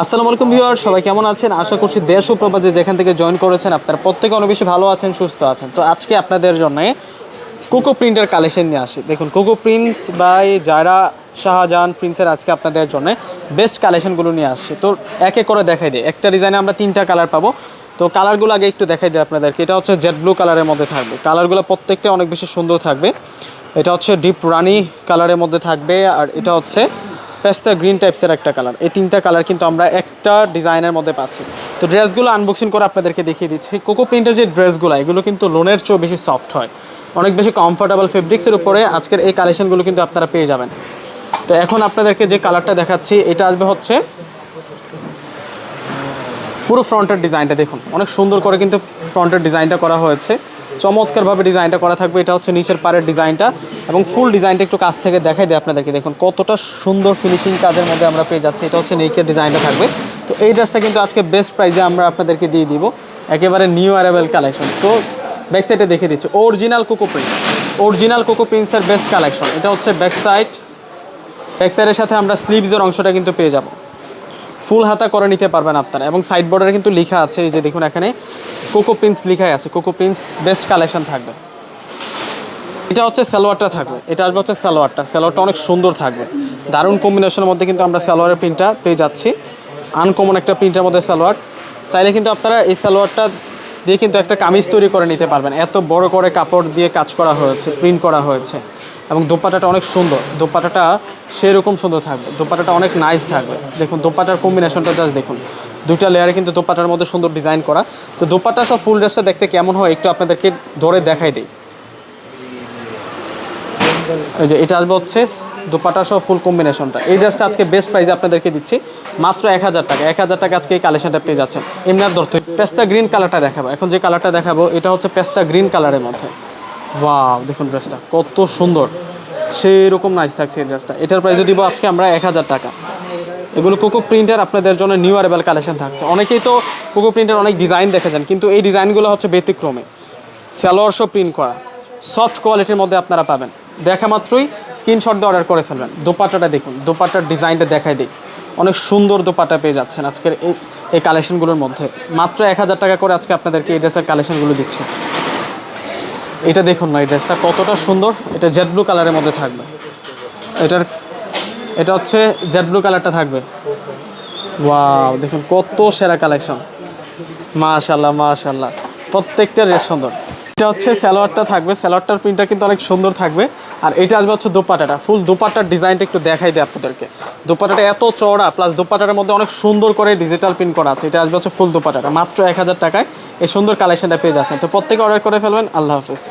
আসসালামু আলাইকুম ভিউয়ার সবাই কেমন আছেন? আশা করছি দেশ ও প্রবাসে যেখান থেকে জয়েন করেছেন, আপনারা প্রত্যেকে অনেক বেশি ভালো আছেন, সুস্থ আছেন। তো আজকে আপনাদের জন্য কোকো প্রিন্টের কালেকশন নিয়ে আসি। দেখুন কোকো প্রিন্টস বাই যারা শাহজাহান প্রিন্সের আজকে আপনাদের জন্য বেস্ট কালেকশনগুলো নিয়ে আসছি। তো এক এক করে দেখাই দিই। একটা ডিজাইনে আমরা তিনটা কালার পাবো। তো কালারগুলো আগে একটু দেখাই দিই আপনাদেরকে। এটা হচ্ছে জেড ব্লু কালারের মধ্যে থাকবে। কালারগুলো প্রত্যেকটা অনেক বেশি সুন্দর থাকবে। এটা হচ্ছে ডিপ রানি কালারের মধ্যে থাকবে। আর এটা হচ্ছে পেস্তা গ্রিন টাইপসের একটা কালার। এই তিনটা কালার কিন্তু আমরা একটা ডিজাইনের মধ্যে পাচ্ছি। তো ড্রেসগুলো আনবক্সিং করে আপনাদেরকে দেখিয়ে দিচ্ছি। কোকো প্রিন্টের যে ড্রেসগুলো, এগুলো কিন্তু লোনের চেয়েও বেশি সফট হয়। অনেক বেশি কমফোর্টেবল ফেব্রিক্সের উপরে আজকের এই কালেকশনগুলো কিন্তু আপনারা পেয়ে যাবেন। তো এখন আপনাদেরকে যে কালারটা দেখাচ্ছি, এটা আসবে হচ্ছে পুরো ফ্রন্টের ডিজাইনটা। দেখুন, অনেক সুন্দর করে কিন্তু ফ্রন্টের ডিজাইনটা করা হয়েছে। চমৎকারভাবে ডিজাইনটা করা থাকবে। এটা হচ্ছে নিচের পাড়ের ডিজাইনটা এবং ফুল ডিজাইনটা একটু কাছ থেকে দেখাই দেয় আপনাদেরকে। দেখুন, কতটা সুন্দর ফিনিশিং কাজের মধ্যে আমরা পেয়ে যাচ্ছি। এটা হচ্ছে নেকের ডিজাইনটা থাকবে। তো এই ড্রেসটা কিন্তু আজকে বেস্ট প্রাইজে আমরা আপনাদেরকে দিয়ে দিব। একেবারে নিউ অ্যারাইভেল কালেকশন তো ব্যাক সাইডে দেখে দিচ্ছি। Original coco print original coco প্রিন্টসের best collection এটা হচ্ছে ব্যাক সাইড ব্যাক সাইডের সাথে আমরা স্লিভসের অংশটা কিন্তু পেয়ে যাব। ফুল হাতা করে নিতে পারবেন আপনারা। এবং সাইড বর্ডারে কিন্তু লেখা আছে, এই যে দেখুন এখানে কোকো প্রিন্স লেখাই আছে কোকো প্রিন্স বেস্ট কালেকশন থাকবে। এটা হচ্ছে সালোয়ারটা থাকবে, এটা আসবে হচ্ছে সালোয়ারটা। সালোয়ারটা অনেক সুন্দর থাকবে। দারুণ কম্বিনেশনের মধ্যে কিন্তু আমরা সালোয়ারের প্রিন্টটা পেয়ে যাচ্ছি। আনকমন একটা প্রিন্টের মধ্যে সালোয়ার। চাইলে কিন্তু আপনারা এই সালোয়ারটা দিয়ে কিন্তু একটা কামিজ তৈরি করে নিতে পারবেন। এত বড় করে কাপড় দিয়ে কাজ করা হয়েছে প্রিন্ট করা হয়েছে। এবং দোপাটাটা অনেক সুন্দর। দোপাটাটা সেরকম সুন্দর থাকবে। দোপাটাটা অনেক নাইস থাকবে। দেখুন দোপাটার কম্বিনেশনটা জাস্ট দেখুন। দুইটা লেয়ারে কিন্তু দোপাটার মধ্যে সুন্দর ডিজাইন করা। তো দোপাটা সব ফুল ড্রেসটা দেখতে কেমন হয় একটু আপনাদেরকে ধরে দেখাই দিই। এই যে এটা আসবে হচ্ছে দুপাটা সহ ফুল কম্বিনেশনটা এই ড্রেসটা আজকে বেস্ট প্রাইসে আপনাদেরকে দিচ্ছি। মাত্র এক হাজার টাকা। এক হাজার টাকা আজকে এই কালেকশনটা পেয়ে যাচ্ছেন। এমনি আর ধরতে পেস্তা গ্রিন কালারটা দেখাবো। এখন যে কালারটা দেখাবো, এটা হচ্ছে পেস্তা গ্রিন কালারের মধ্যে। ওয়াও দেখুন ড্রেসটা কত সুন্দর। সেই রকম নাইস থাকছে এই ড্রেসটা এটার প্রাইসে দিব আজকে আমরা এক হাজার টাকা। এগুলো কোকো প্রিন্টের আপনাদের জন্য নিউ অ্যারেবল কালেকশন থাকছে। অনেকেই তো কোকো প্রিন্টের অনেক ডিজাইন দেখেছেন, কিন্তু এই ডিজাইনগুলো হচ্ছে ব্যতিক্রমে। স্যালোয়ার শো প্রিন্ট করা। সফট কোয়ালিটির মধ্যে আপনারা পাবেন। দেখা মাত্রই স্ক্রিনশট দিয়ে অর্ডার করে ফেলবেন। দোপাট্টাটা দেখুন, দোপাট্টার ডিজাইনটা দেখাই দিই। অনেক সুন্দর দোপাট্টা পেয়ে যাচ্ছেন আজকের এই এই কালেকশনগুলোর মধ্যে। মাত্র এক হাজার টাকা করে আজকে আপনাদেরকে এই ড্রেসের কালেকশনগুলো দিচ্ছে। এটা দেখুন না এই ড্রেসটা কতটা সুন্দর। এটা জেড ব্লু কালারের মধ্যে থাকবে। এটার, এটা হচ্ছে জেড ব্লু কালারটা থাকবে। ওয়াও দেখুন কত সেরা কালেকশন মাশাল্লাহ মাশাল্লাহ প্রত্যেকটা ড্রেস সুন্দর। এটা হচ্ছে সালোয়ারটা থাকবে। সালোয়ারটার প্রিন্টটা কিন্তু অনেক সুন্দর থাকবে। আর এটা আসবে হচ্ছে দোপাটাটা। ফুল দোপাটার ডিজাইনটা একটু দেখাই দেয় আপনাদেরকে। দোপাটাটা এত চওড়া প্লাস দোপাটার মধ্যে অনেক সুন্দর করে ডিজিটাল প্রিন্ট করা আছে। এটা আসবে হচ্ছে ফুল দোপাটাটা। মাত্র এক হাজার টাকায়। এই সুন্দর কালেকশনটা পেয়ে যাচ্ছেন। তো প্রত্যেকে অর্ডার করে ফেলবেন। আল্লাহ হাফিজ।